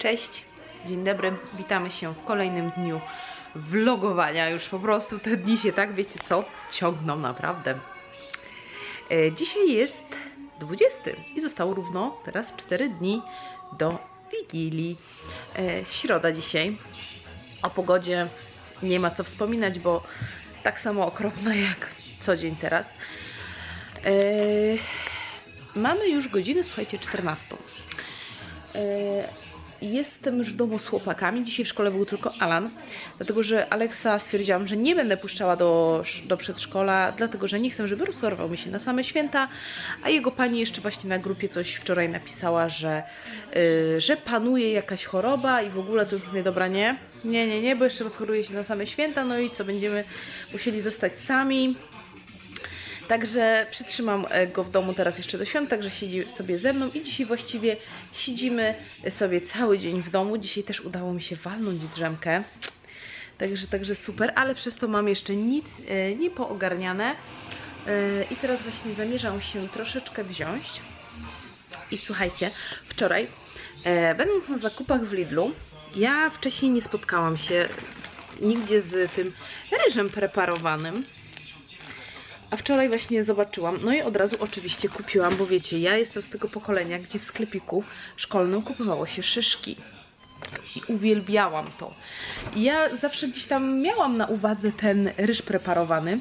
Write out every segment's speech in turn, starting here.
Cześć, dzień dobry, witamy się w kolejnym dniu vlogowania. Już po prostu te dni się tak, wiecie co, ciągną naprawdę. E, Dzisiaj jest 20 i zostało równo teraz 4 dni do Wigilii. E, Środa dzisiaj. O pogodzie nie ma co wspominać, bo tak samo okropna jak co dzień teraz. E, Mamy już godzinę, słuchajcie, 14. Jestem już w domu z chłopakami. Dzisiaj w szkole był tylko Alan, dlatego że Aleksa stwierdziłam, że nie będę puszczała do, do przedszkola, dlatego że nie chcę, żeby rozsorował mi się na same święta. A jego pani jeszcze właśnie na grupie coś wczoraj napisała, że, yy, że panuje jakaś choroba i w ogóle to już mówię, dobra, nie, nie, nie, nie, bo jeszcze rozchoruje się na same święta, no i co, będziemy musieli zostać sami. Także przytrzymam e, go w domu teraz jeszcze do świąt, także siedzi sobie ze mną i dzisiaj właściwie siedzimy sobie cały dzień w domu. Dzisiaj też udało mi się walnąć drzemkę. Także, także super, ale przez to mam jeszcze nic e, nie poogarniane. E, I teraz właśnie zamierzam się troszeczkę wziąć. I słuchajcie, wczoraj, e, będąc na zakupach w Lidlu, ja wcześniej nie spotkałam się nigdzie z tym ryżem preparowanym. A wczoraj właśnie zobaczyłam, no i od razu oczywiście kupiłam, bo wiecie, ja jestem z tego pokolenia, gdzie w sklepiku szkolnym kupowało się szyszki. I uwielbiałam to. Ja zawsze gdzieś tam miałam na uwadze ten ryż preparowany,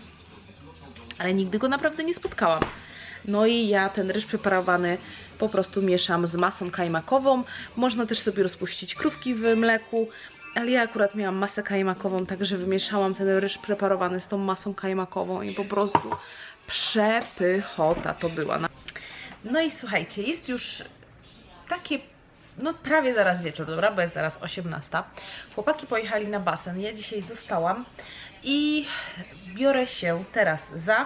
ale nigdy go naprawdę nie spotkałam. No i ja ten ryż preparowany po prostu mieszam z masą kajmakową. Można też sobie rozpuścić krówki w mleku, ale ja akurat miałam masę kajmakową, także wymieszałam ten ryż preparowany z tą masą kajmakową i po prostu przepychota to była. No i słuchajcie, jest już takie, no prawie zaraz wieczór, dobra, bo jest zaraz 18. Chłopaki pojechali na basen, ja dzisiaj zostałam i biorę się teraz za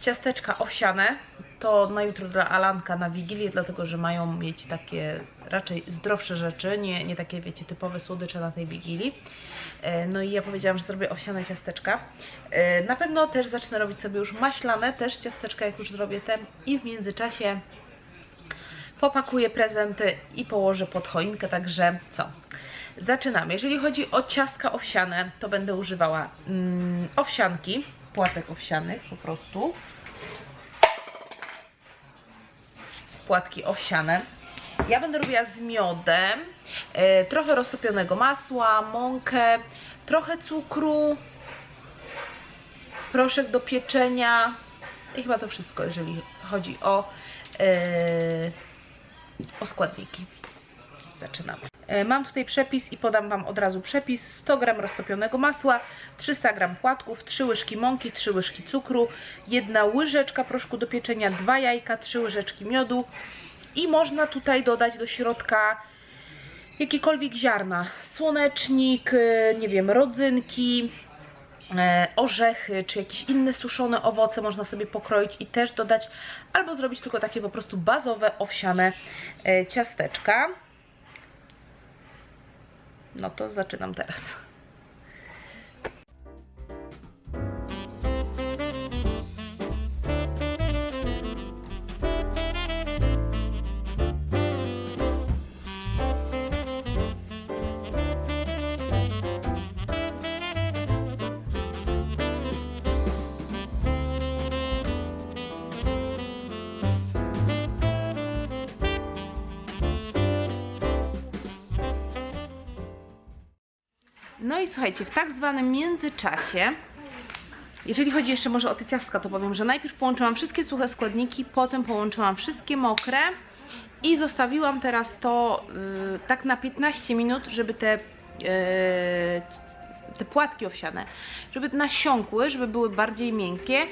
ciasteczka owsiane. To na jutro dla Alanka na Wigilię, dlatego że mają mieć takie raczej zdrowsze rzeczy, nie, nie takie, wiecie, typowe słodycze na tej Wigilii. E, No i ja powiedziałam, że zrobię owsiane ciasteczka. E, Na pewno też zacznę robić sobie już maślane, też ciasteczka, jak już zrobię te. I w międzyczasie popakuję prezenty i położę pod choinkę, także co? Zaczynamy. Jeżeli chodzi o ciastka owsiane, to będę używała mm, owsianki, płatek owsianych po prostu. Płatki owsiane. Ja będę robiła z miodem, e, trochę roztopionego masła, mąkę, trochę cukru, proszek do pieczenia i chyba to wszystko, jeżeli chodzi o, e, o składniki. Zaczynamy. E, Mam tutaj przepis i podam Wam od razu przepis. 100 g roztopionego masła, 300 g płatków, 3 łyżki mąki, 3 łyżki cukru, 1 łyżeczka proszku do pieczenia, 2 jajka, 3 łyżeczki miodu i można tutaj dodać do środka jakiekolwiek ziarna. Słonecznik, e, nie wiem, rodzynki, e, orzechy, czy jakieś inne suszone owoce można sobie pokroić i też dodać, albo zrobić tylko takie po prostu bazowe, owsiane ciasteczka. No to zaczynam teraz. No i słuchajcie, w tak zwanym międzyczasie, jeżeli chodzi jeszcze może o te ciastka, to powiem, że najpierw połączyłam wszystkie suche składniki, potem połączyłam wszystkie mokre i zostawiłam teraz to yy, tak na 15 minut, żeby te, yy, te płatki owsiane, żeby nasiąkły, żeby były bardziej miękkie.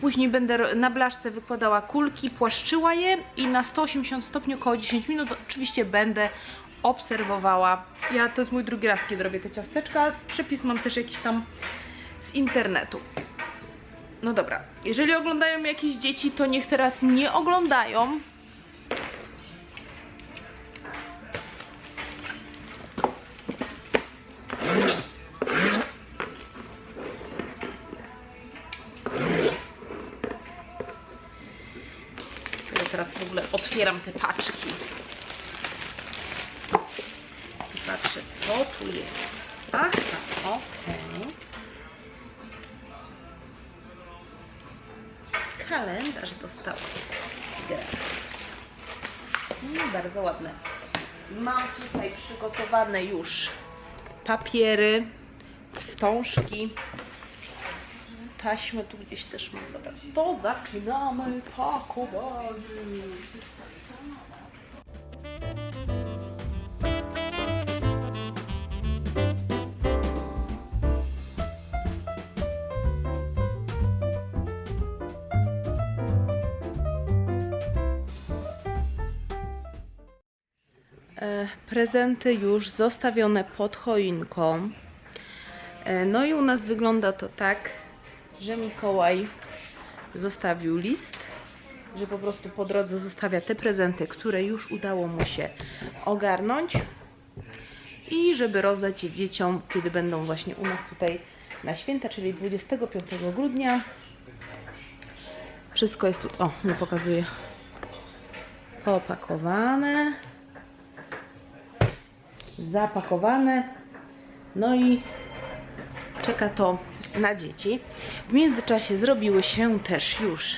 Później będę na blaszce wykładała kulki, płaszczyła je i na 180 stopni około 10 minut oczywiście będę obserwowała. Ja to jest mój drugi raz, kiedy robię te ciasteczka. Przepis mam też jakiś tam z internetu. No dobra, jeżeli oglądają jakieś dzieci, to niech teraz nie oglądają. Teraz w ogóle otwieram te paczki. Bardzo ładne. Mam tutaj przygotowane już papiery, wstążki. Taśmy tu gdzieś też mam. Dobra, to zaczynamy pakowanie. Prezenty już zostawione pod choinką. E, No i u nas wygląda to tak, że Mikołaj zostawił list, że po prostu po drodze zostawia te prezenty, które już udało mu się ogarnąć i żeby rozdać je dzieciom, kiedy będą właśnie u nas tutaj na święta, czyli 25 grudnia. Wszystko jest tu, o, nie pokazuję, opakowane zapakowane. No i czeka to na dzieci. W międzyczasie zrobiły się też już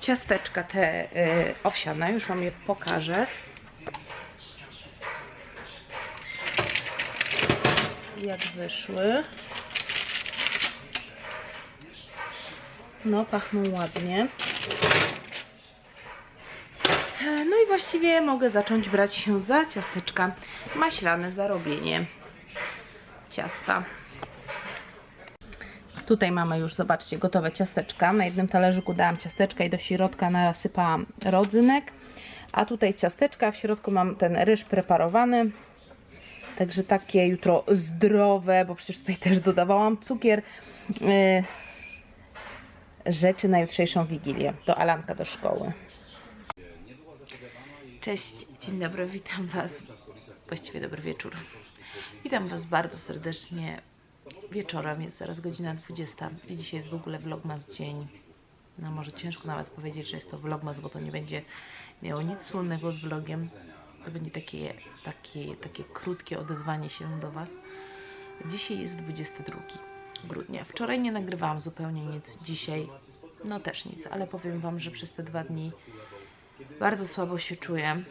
ciasteczka te y, owsiane. Już Wam je pokażę. Jak wyszły. No, pachną ładnie. No i właściwie mogę zacząć brać się za ciasteczka maślane, za robienie ciasta. Tutaj mamy już, zobaczcie, gotowe ciasteczka. Na jednym talerzyku dałam ciasteczka i do środka nasypałam rodzynek. A tutaj ciasteczka, w środku mam ten ryż preparowany. Także takie jutro zdrowe, bo przecież tutaj też dodawałam cukier. Yy, rzeczy na jutrzejszą wigilię. Do Alanka do szkoły. Cześć, dzień dobry, witam Was. Właściwie dobry wieczór. Witam Was bardzo serdecznie. Wieczorem jest zaraz godzina 20 i dzisiaj jest w ogóle vlogmas dzień. No może ciężko nawet powiedzieć, że jest to vlogmas, bo to nie będzie miało nic wspólnego z vlogiem. To będzie takie, takie, takie krótkie odezwanie się do Was. Dzisiaj jest 22 grudnia. Wczoraj nie nagrywałam zupełnie nic, dzisiaj no też nic, ale powiem Wam, że przez te dwa dni bardzo słabo się czuję.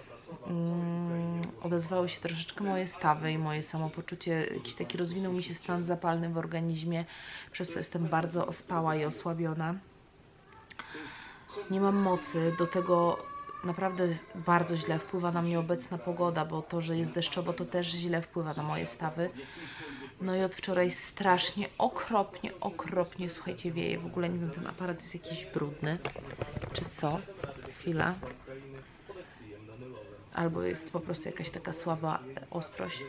Mm, odezwały się troszeczkę moje stawy i moje samopoczucie. Jakiś taki rozwinął mi się stan zapalny w organizmie, przez to jestem bardzo ospała i osłabiona. Nie mam mocy, do tego naprawdę bardzo źle wpływa na mnie obecna pogoda, bo to, że jest deszczowo, to też źle wpływa na moje stawy. No i od wczoraj strasznie, okropnie, okropnie, słuchajcie, wieje. W ogóle nie wiem, ten aparat jest jakiś brudny, czy co? Chwila. Albo jest po prostu jakaś taka słaba ostrość.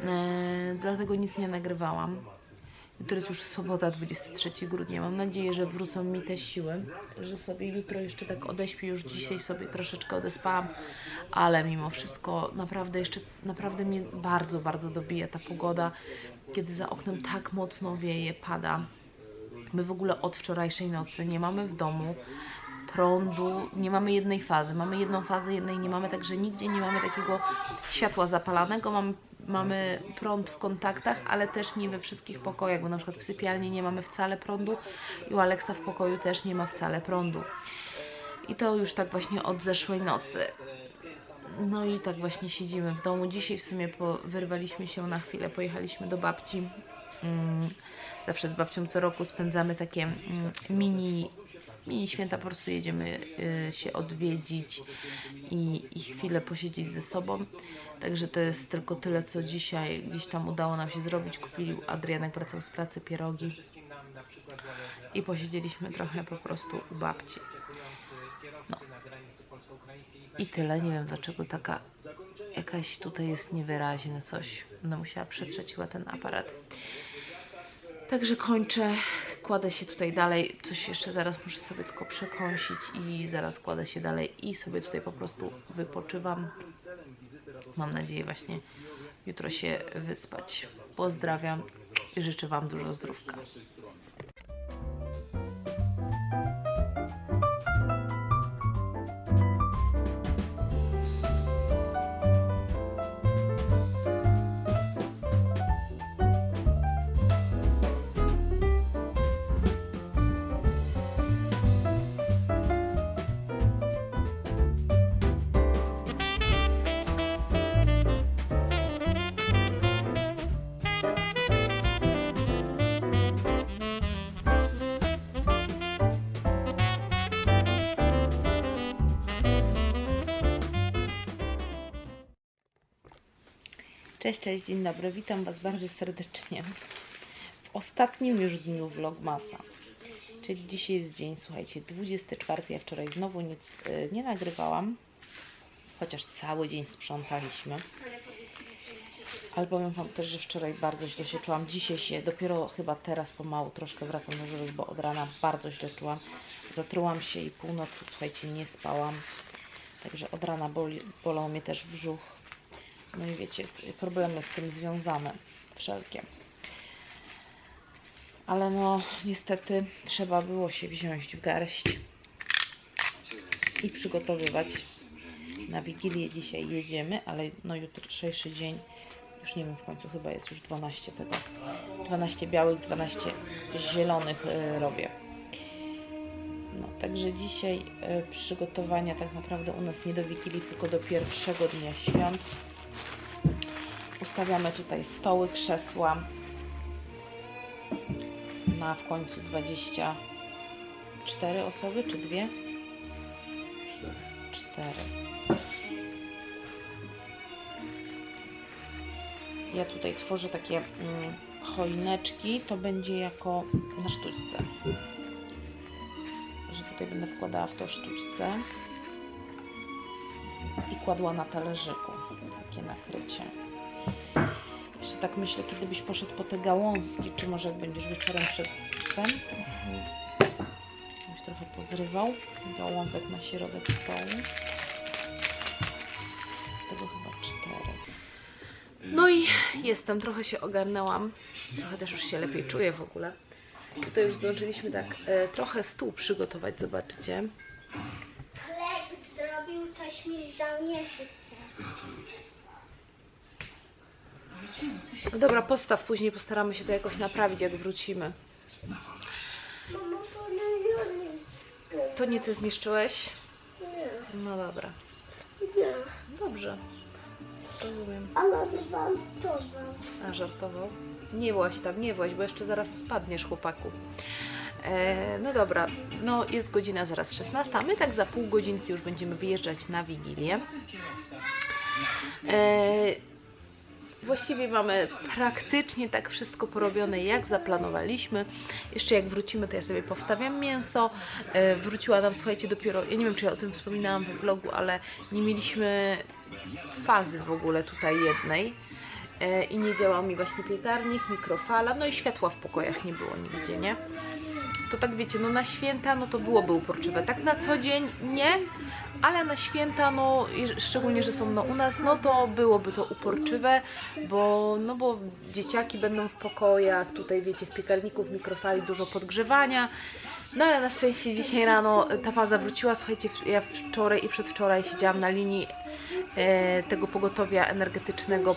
E, dlatego nic nie nagrywałam. Jutro jest już sobota, 23 grudnia. Mam nadzieję, że wrócą mi te siły, że sobie jutro jeszcze tak odeśpię. Już dzisiaj sobie troszeczkę odespałam, ale mimo wszystko naprawdę jeszcze, naprawdę mnie bardzo, bardzo dobija ta pogoda, kiedy za oknem tak mocno wieje, pada. My w ogóle od wczorajszej nocy nie mamy w domu prądu, nie mamy jednej fazy. Mamy jedną fazę, jednej nie mamy, także nigdzie nie mamy takiego światła zapalanego. Mamy, mamy prąd w kontaktach, ale też nie we wszystkich pokojach, bo na przykład w sypialni nie mamy wcale prądu i u Aleksa w pokoju też nie ma wcale prądu. I to już tak właśnie od zeszłej nocy. No i tak właśnie siedzimy w domu. Dzisiaj w sumie po, wyrwaliśmy się na chwilę, pojechaliśmy do babci. Mm, zawsze z babcią co roku spędzamy takie mm, mini, mini święta, po prostu jedziemy y, się odwiedzić i, i chwilę posiedzieć ze sobą. Także to jest tylko tyle, co dzisiaj gdzieś tam udało nam się zrobić. Kupili, Adrianek wracał z pracy, pierogi i posiedzieliśmy trochę po prostu u babci. No. I tyle, nie wiem dlaczego taka jakaś tutaj jest niewyraźne coś. Będę musiała przetrzeć chyba ten aparat. Także kończę, kładę się tutaj dalej, coś jeszcze zaraz muszę sobie tylko przekąsić i zaraz kładę się dalej i sobie tutaj po prostu wypoczywam. Mam nadzieję właśnie jutro się wyspać. Pozdrawiam i życzę Wam dużo zdrówka. Cześć, dzień dobry. Witam Was bardzo serdecznie w ostatnim już dniu vlogmasa. Czyli dzisiaj jest dzień, słuchajcie, 24. Ja wczoraj znowu nic y, nie nagrywałam, chociaż cały dzień sprzątaliśmy. Ale powiem Wam też, że wczoraj bardzo źle się czułam. Dzisiaj się dopiero chyba teraz pomału troszkę wracam do żywych, bo od rana bardzo źle czułam. Zatrułam się i północy, słuchajcie, nie spałam. Także od rana boli, bolał mnie też brzuch. No i wiecie, problemy z tym związane, wszelkie. Ale no, niestety trzeba było się wziąć w garść i przygotowywać. Na Wigilię dzisiaj jedziemy, ale no jutrzejszy dzień, już nie wiem w końcu, chyba jest już 12 tego. 12 białych, 12 zielonych y, robię. No, także dzisiaj y, przygotowania tak naprawdę u nas nie do Wigilii, tylko do pierwszego dnia świąt. Ustawiamy tutaj stoły, krzesła na w końcu 24 osoby, czy dwie? Cztery. Ja tutaj tworzę takie mm, choineczki, to będzie jako na sztućce. Że tutaj będę wkładała w to sztućce i kładła na talerzyku. Takie nakrycie. Jeszcze tak myślę, kiedy byś poszedł po te gałązki, czy może jak będziesz wieczorem przed ten, byś trochę pozrywał gałązek na środek stołu. Tego chyba cztery. No i jestem, trochę się ogarnęłam, trochę też już się lepiej czuję w ogóle. Tutaj już zdążyliśmy tak e, trochę stół przygotować, zobaczcie. Chleb zrobił coś mi z żołnierzy. No dobra, postaw, później postaramy się to jakoś naprawić, jak wrócimy. To nie ty zniszczyłeś? No dobra, dobrze. Rozumiem. Ale zwantował. A, żartował? Nie właź tam, nie właź, bo jeszcze zaraz spadniesz, chłopaku. E, no dobra, no jest godzina zaraz 16, a my tak za pół godzinki już będziemy wyjeżdżać na Wigilię. E, właściwie mamy praktycznie tak wszystko porobione, jak zaplanowaliśmy. Jeszcze jak wrócimy, to ja sobie powstawiam mięso. E, wróciła nam, słuchajcie, dopiero, ja nie wiem, czy ja o tym wspominałam we vlogu, ale nie mieliśmy fazy w ogóle tutaj jednej e, i nie działał mi właśnie piekarnik, mikrofala, no i światła w pokojach nie było nigdzie, nie? To tak wiecie, no na święta no to byłoby uporczywe. Tak na co dzień nie, ale na święta no szczególnie, że są no u nas, no to byłoby to uporczywe, bo no bo dzieciaki będą w pokojach, tutaj wiecie w piekarniku, w mikrofali dużo podgrzewania. No ale na szczęście dzisiaj rano ta faza wróciła. Słuchajcie, ja wczoraj i przedwczoraj siedziałam na linii tego pogotowia energetycznego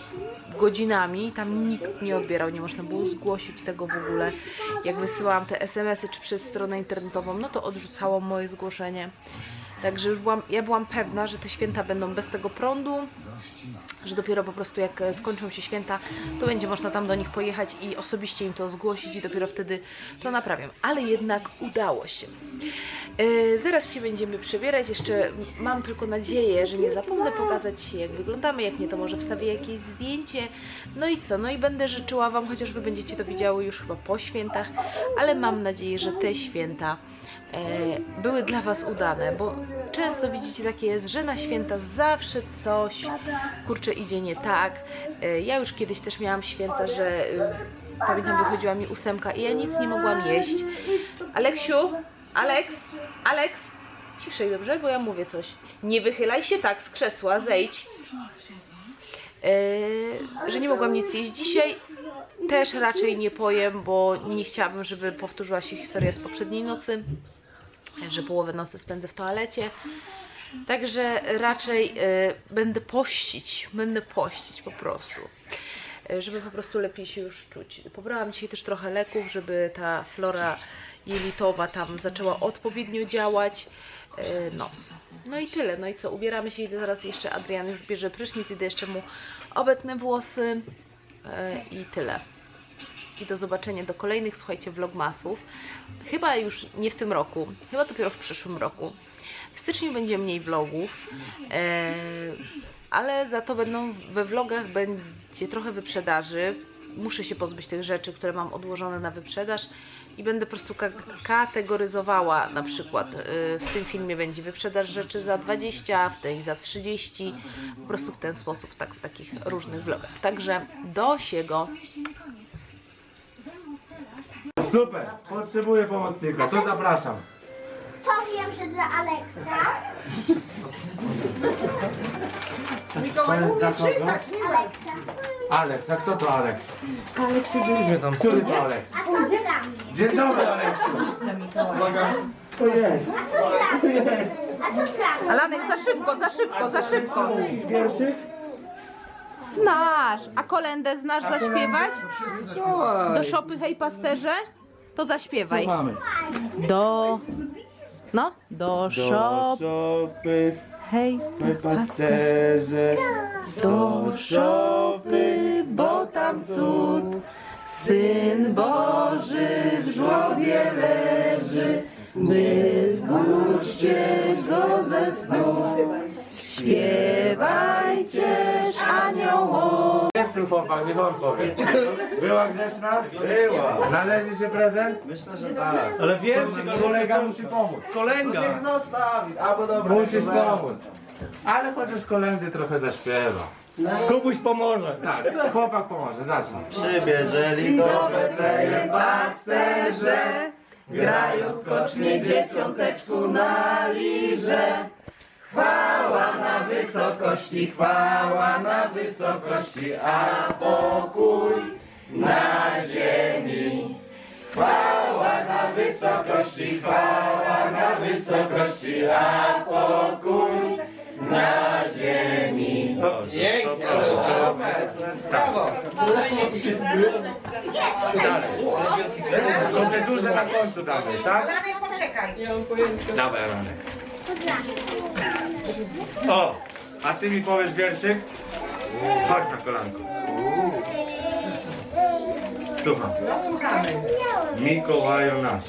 godzinami. Tam nikt nie odbierał, nie można było zgłosić tego w ogóle. Jak wysyłałam te SMS-y czy przez stronę internetową, no to odrzucało moje zgłoszenie. Także już byłam, ja byłam pewna, że te święta będą bez tego prądu, że dopiero po prostu jak e, skończą się święta, to będzie można tam do nich pojechać i osobiście im to zgłosić i dopiero wtedy to naprawią. Ale jednak udało się. E, zaraz się będziemy przebierać. Jeszcze mam tylko nadzieję, że nie zapomnę pokazać się, jak wyglądamy. Jak nie, to może wstawię jakieś zdjęcie. No i co? No i będę życzyła Wam, chociaż Wy będziecie to widziały już chyba po świętach, ale mam nadzieję, że te święta były dla Was udane, bo często widzicie takie jest, że na święta zawsze coś kurczę idzie nie tak. E, ja już kiedyś też miałam święta, że e, pamiętam wychodziła mi ósemka i ja nic nie mogłam jeść. Aleksiu, Aleks, Aleks, ciszej dobrze, bo ja mówię coś. Nie wychylaj się tak z krzesła, zejdź. E, że nie mogłam nic jeść dzisiaj. Też raczej nie pojem, bo nie chciałabym, żeby powtórzyła się historia z poprzedniej nocy, że połowę nocy spędzę w toalecie. Także raczej e, będę pościć, będę pościć po prostu, e, żeby po prostu lepiej się już czuć. Pobrałam dzisiaj też trochę leków, żeby ta flora jelitowa tam zaczęła odpowiednio działać. E, No. no i tyle. No i co, ubieramy się, idę zaraz jeszcze, Adrian już bierze prysznic, idę jeszcze mu obetnę włosy i tyle. Do zobaczenia do kolejnych, słuchajcie, vlogmasów. Chyba już nie w tym roku, chyba dopiero w przyszłym roku. W styczniu będzie mniej vlogów. E, ale za to będą we vlogach będzie trochę wyprzedaży. Muszę się pozbyć tych rzeczy, które mam odłożone na wyprzedaż i będę po prostu ka- kategoryzowała na przykład y, w tym filmie będzie wyprzedaż rzeczy za 20, w tej za 30, po prostu w ten sposób, tak w takich różnych vlogach. Także do siego. Super, potrzebuję pomocnika, to zapraszam. Powiem, że dla Aleksa. To jest dla kogo? Aleksa. Aleks, a kto to Aleks? Aleks się tam. Który to Aleks? A to dla mnie. Dzień dobry Aleksiu. Ojej, A to dla mnie. A to dla mnie. Alanek, za szybko, za szybko, za szybko. wierszyk? Znasz, a kolendę znasz zaśpiewać? Do szopy hej pasterze? To zaśpiewaj. Słuchamy. Do... No, do Do szopy szopy, hej my pasterze. Do szopy, bo tam cud, Syn Boży w żłobie leży, by zbudźcie go ze snu. Śpiewajcie aniołowie. Grzeczny chłopak, niech on powie. Była grzeczna? Była. Należy się prezent? Myślę, że tak. Ale wierszyk, kolega musi pomóc. Kolega! Niech zostawi. Albo dobra. Musisz pomóc. Ale chociaż kolendy trochę zaśpiewa. Kubuś pomoże. Tak, chłopak pomoże, zacznij. Przybierzeli do Betlejem pasterze, grają skocznie dzieciąteczku na lirze. Chwała na wysokości, chwała na wysokości, a pokój na ziemi. Chwała na wysokości, chwała na wysokości, a pokój na ziemi. Pięknie. Brawo. Są te duże na końcu damy, tak? Ranek, poczekaj. Dawaj, Ranek. O, a ty mi powiesz wierszyk? Chodź na kolanko. Słucham. No słuchamy. Mikołaju nasz.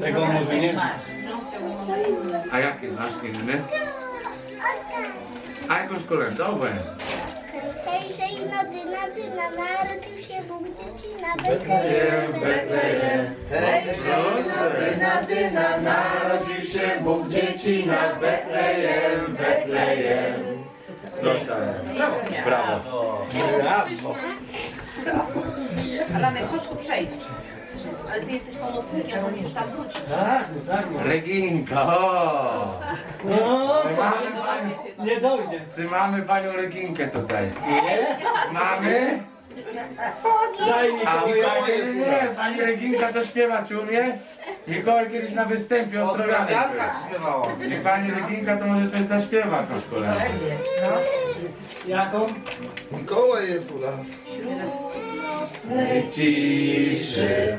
Tego mówi nie A jaki znasz inny? A jakąś kolędę, obojętnie. Hej, że i na dyna, dyna, narodził się Bóg dzieci na Betlejem. Betlejem. Dyna, dyna, narodził się Bóg dzieci nad Betlejem, Betlejem. Dobrze. Brawo. Brawo. Alanek, chodź tu przejdź. Ale ty jesteś pomocnikiem, bo musisz tam wrócić. Tak, tak. Reginka, o! No, Czy mamy, panią, nie dojdzie. czy mamy panią Reginkę tutaj? Nie? Mamy? Daj mi A to, Mikołaj kiedyś nie, pani Reginka to śpiewać umie? Mikołaj kiedyś na występie Ostrowianek śpiewała. był. I pani Reginka to może coś zaśpiewa kolędę. Jaką? Mikołaj jest u nas. Ciszy,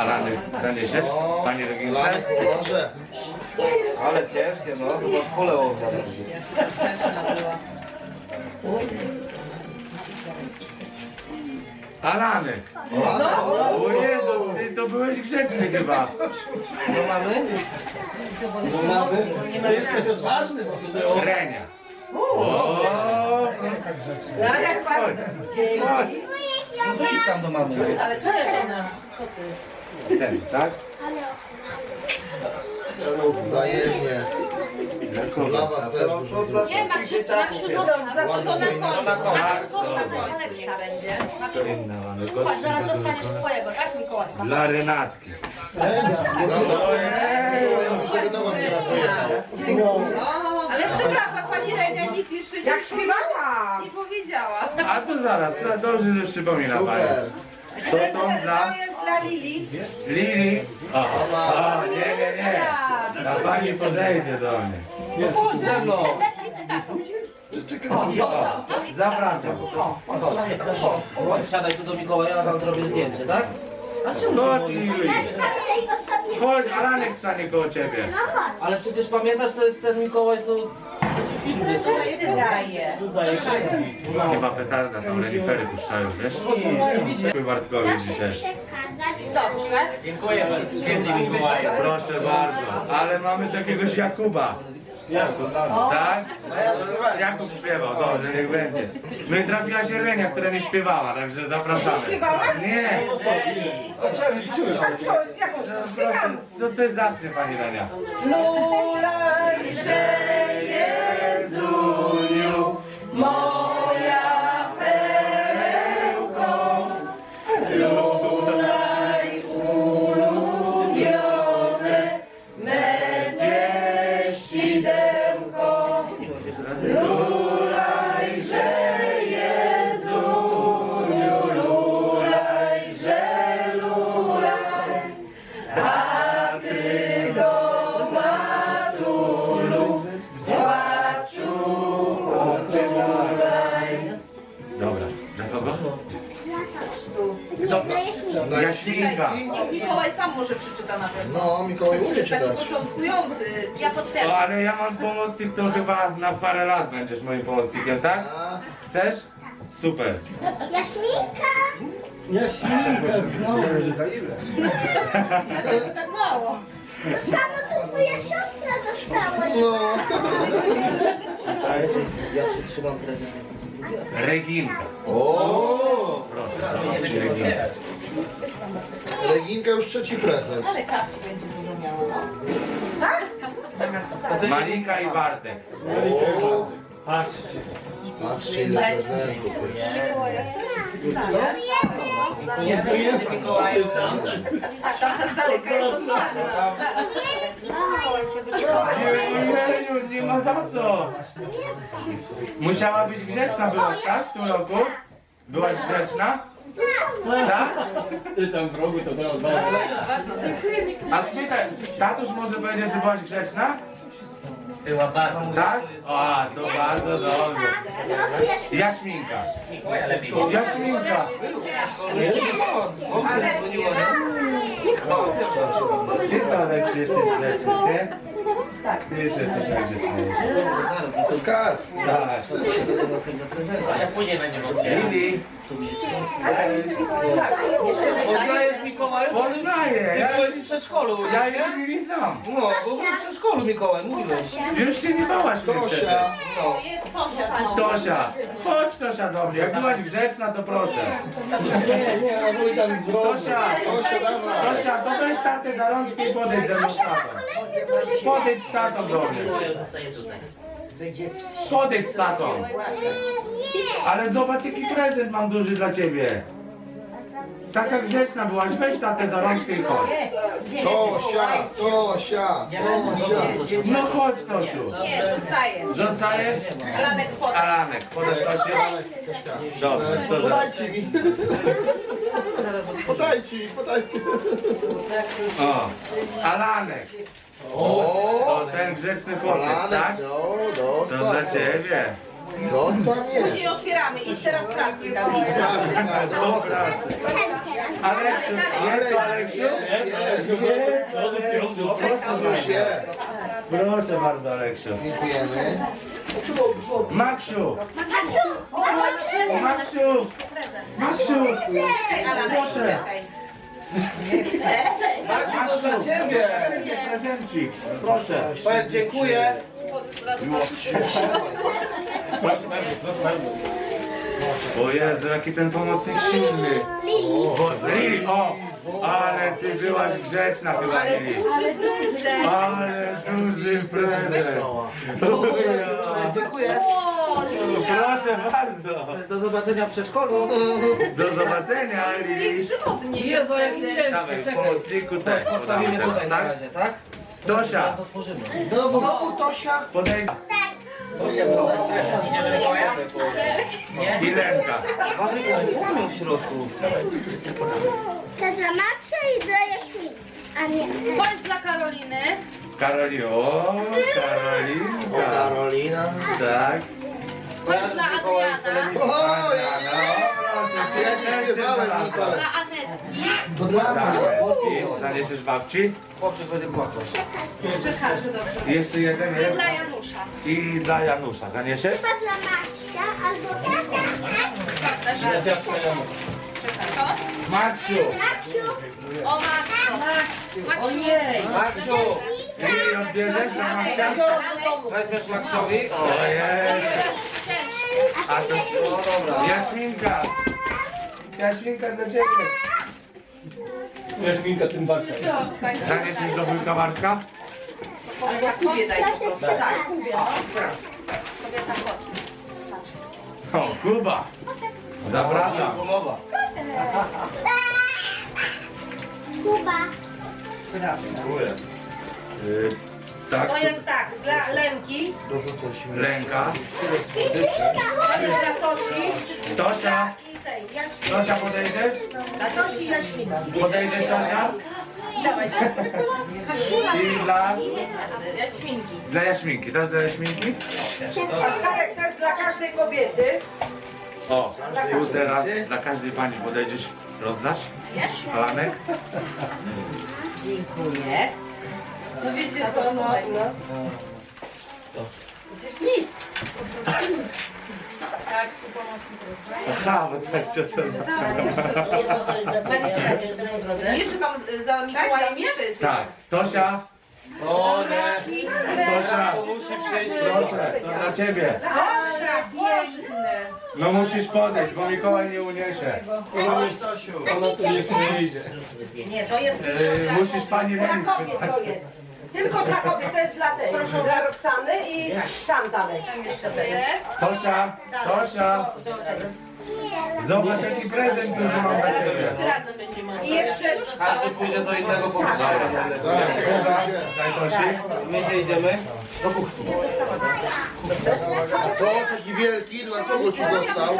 Alany, zaniesiesz? Pani Reginka? Lanek pomoże. Ale ciężkie, no. Chyba w pole oza. Alanek! O Jezu, ty to byłeś grzeczny chyba. No mamy? No mamy? To jesteś odważny. Renia. O, Ale jak chodź, bardzo. chodź. No idź tam do mamy. Ale to jest ona. Ten, tak? Wzajemnie. Dla was też dużo zrób. Nie, zostaw. Ładnie To jest Aleksia będzie. Chodź, zaraz dostaniesz swojego, tak Mikołajka? Dla Renatki. Mikołajowi, żeby do was teraz pojechał. Ale przepraszam, pani Renia nic jeszcze nie Jak śpiewała. Nie powiedziała. A to zaraz, to dobrze, że przypomina pani. Super. To są za jest dla Lili. Lili. O, o, nie, nie, nie. Ta pani podejdzie do mnie. No chodź ze mną. Zapraszam. Siadaj tu do Mikołaja, ja wam zrobię zdjęcie, tak? A czemu No osobie. Chodź, Alanek stanie koło ciebie. No chodź. Ale przecież pamiętasz, to jest ten Mikołaj, co jest. Daje. Chyba petarda, tam renifery puszczają, wiesz? Dziękuję Bartkowi dzisiaj. Dobrze. Dziękuję, Mikołaju. Proszę bardzo, ale mamy takiegoś Jakuba. Tak? Jakub śpiewał, dobrze, niech będzie. No i trafiła się Renia, która nie śpiewała, także zapraszamy. Śpiewała? Nie, Jaką proszę, no coś zacznie pani Renia. Jezuniu, moja Jaśminka. Niech Mikołaj sam może przeczyta na pewno. No, Mikołaj umie Jest taki czytać. początkujący. Ja O, potwierdzam. ale ja mam pomocnik, to chyba na parę lat będziesz moim pomocnikiem, tak? A, Chcesz? Super. Jaśminka. Tak mało. To samo co twoja siostra dostała. no. Ja przytrzymam prezent. Reginka. O, Proszę, Reginka. Reginka już trzeci prezent. Ale kapci będzie dużo miała. no. Malika i Bartek. O, patrzcie ile prezentów. Dziękuję Mikołaju. Taka z daleka jest odważna. Ojeju, nie ma za co. Musiała być grzeczna, byłaś, tak? W tym roku? Byłaś grzeczna? Tak? A pytaj, tatuś może powiedzieć, że byłaś grzeczna? Była bardzo. Tak? A, to bardzo dobrze. Jaśminka. Jaśminka. Mikołaja lepiej. Jaśminka. Ty to Aleksiu jesteś grzeczny, ty? Ty też grzeczny. To skarb. Tak. A później otwierać. Lili. Poznajesz Mikołaju? Poznaję. Ja Byłeś w przedszkolu. ja już Lili znam. No, bo był w przedszkolu Mikołaj, mówiłeś. Już się nie bałaś mnie przecież. Tosia. To jest Tosia znowu. Tosia, chodź Tosia do mnie. Jak byłaś grzeczna, to proszę. Nie, nie, a mój tam Tosia, Tosia, dawaj. Tosia, to weź tatę za rączkę i podejdź ze mną z tatą. Podejdź z tatą do mnie. Podejdź z tatą. Ale zobacz jaki prezent mam duży dla ciebie. Taka grzeczna byłaś, weź tatę za rączkę i chodź. Tosia, Tosia, Tosia. No chodź Tosiu. nie, zostaje. Zostajesz? Alanek poda. Alanek, podasz Tosię? Dobrze, to. Podajcie mi. Podajcie mi, podajcie. O, Alanek. To ten grzeczny chłopiec, tak? No, To za dostał. ciebie. Co tam Później jest? otwieramy. Idź teraz pracuj, Dawid. Dobra. Aleksiu, jest Aleksiu? Jest. Aleksiu, proszę. Proszę bardzo Aleksiu. Dziękujemy. Maksiu! Maksiu! Maksiu! Proszę. Maciu, to dla ciebie. Prezencik, proszę. Powiedz dziękuję. O Jezu, jaki ten pomocnik silny. Bo, Lili, o! Ale ty byłaś grzeczna chyba, Lili. Duży prezent. Ale duży prezent. Dziękuję. Proszę bardzo. Do zobaczenia w przedszkolu. Do zobaczenia, Lili. Jezu, jaki ciężki, Dawaj, czekaj. pomocniku też. Postawimy tutaj na tak? razie, tak? Tosia, Teraz otworzymy. No, Znowu Tosia. podejdź. Tosia, co? Idziemy do Mikołaja? I Lenka. Uważaj, nie mamy w środku. To dla Maxa i dla Jaśminki. A nie. To jest dla Karoliny. Karoli, o, Karolinka. Karolina. Tak. To dla Adriana, O, Proszę, ja nie śpiewałem nic, ale... dla Anetki. To dla mnie. I Zaniesiesz babci? Chłopczyk będzie płakał. Przekażę dobrze. Jeszcze jeden I jest. dla Janusza. I dla Janusza. Zaniesiesz? Chyba dla Macia albo tata. Przekażę. Maciu! Maciu, O matko. Ojej. Maksiu, I odbierzesz na Macia? weźmiesz Maksiowi? Ojej! Ciężkie. A to No dobra. Jaśminka! Jaśminka dla ciebie! Jaśminka tym bardziej. Zaniesiesz do wujka Marka? Albo kubie daj po prostu. Tak. Kobieta kot. O, Kuba! Zapraszam! Kuba. Dziękuję. Y, tak, To jest tak, dla Lenki, Dorzucę ręka. to jest dla Tosi Tosia! i tej, Jaśmina. Tosia podejdziesz? Dla Tosi i Jaśmina. Podejdziesz Tosia? Dawaj. I dla, Jaśminki. dla Jaśminki. Też dla Jaśminki? A Starek to jest dla każdej kobiety. O, tu teraz dla każdej pani podejdziesz, rozdasz? Alanek? Dziękuję. To wiecie co, no. Przecież nic. Tak, tu pomocnik Aha, bo tak cię to Jeszcze tam za Mikołajem jeszcze jest. Tak, Tosia, O nie. Tosia, To musi przyjść. proszę, to dla ciebie. Proszę, piękne. No musisz podejść, bo Mikołaj nie uniesie. Ona tu nie przyjdzie. Nie, to jest Yy, musisz pani dla kobiet to jest. Tylko dla kobiet, to jest dla tej, dla Roxany i tam dalej. Tosia, Tosia, zobacz jaki prezent duży mam dla ciebie. Razem będziemy. I jeszcze Każdy pójdzie do innego pokoju. Kuba, daj Tosi. My się idziemy. Co? Taki wielki? Dla kogo ci został?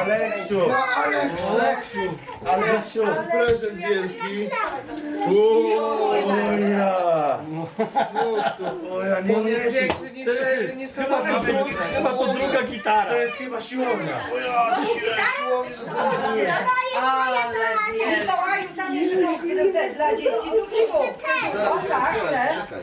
Aleksiu, Aleksiu, Aleksiu. Prezent wielki. Oja, oja, nie uniesie. niż Chyba to, chyba to siłownia. Ale nie. Mikołaju, tam jeszcze są te dla dzieci. Tu, tu. O tak.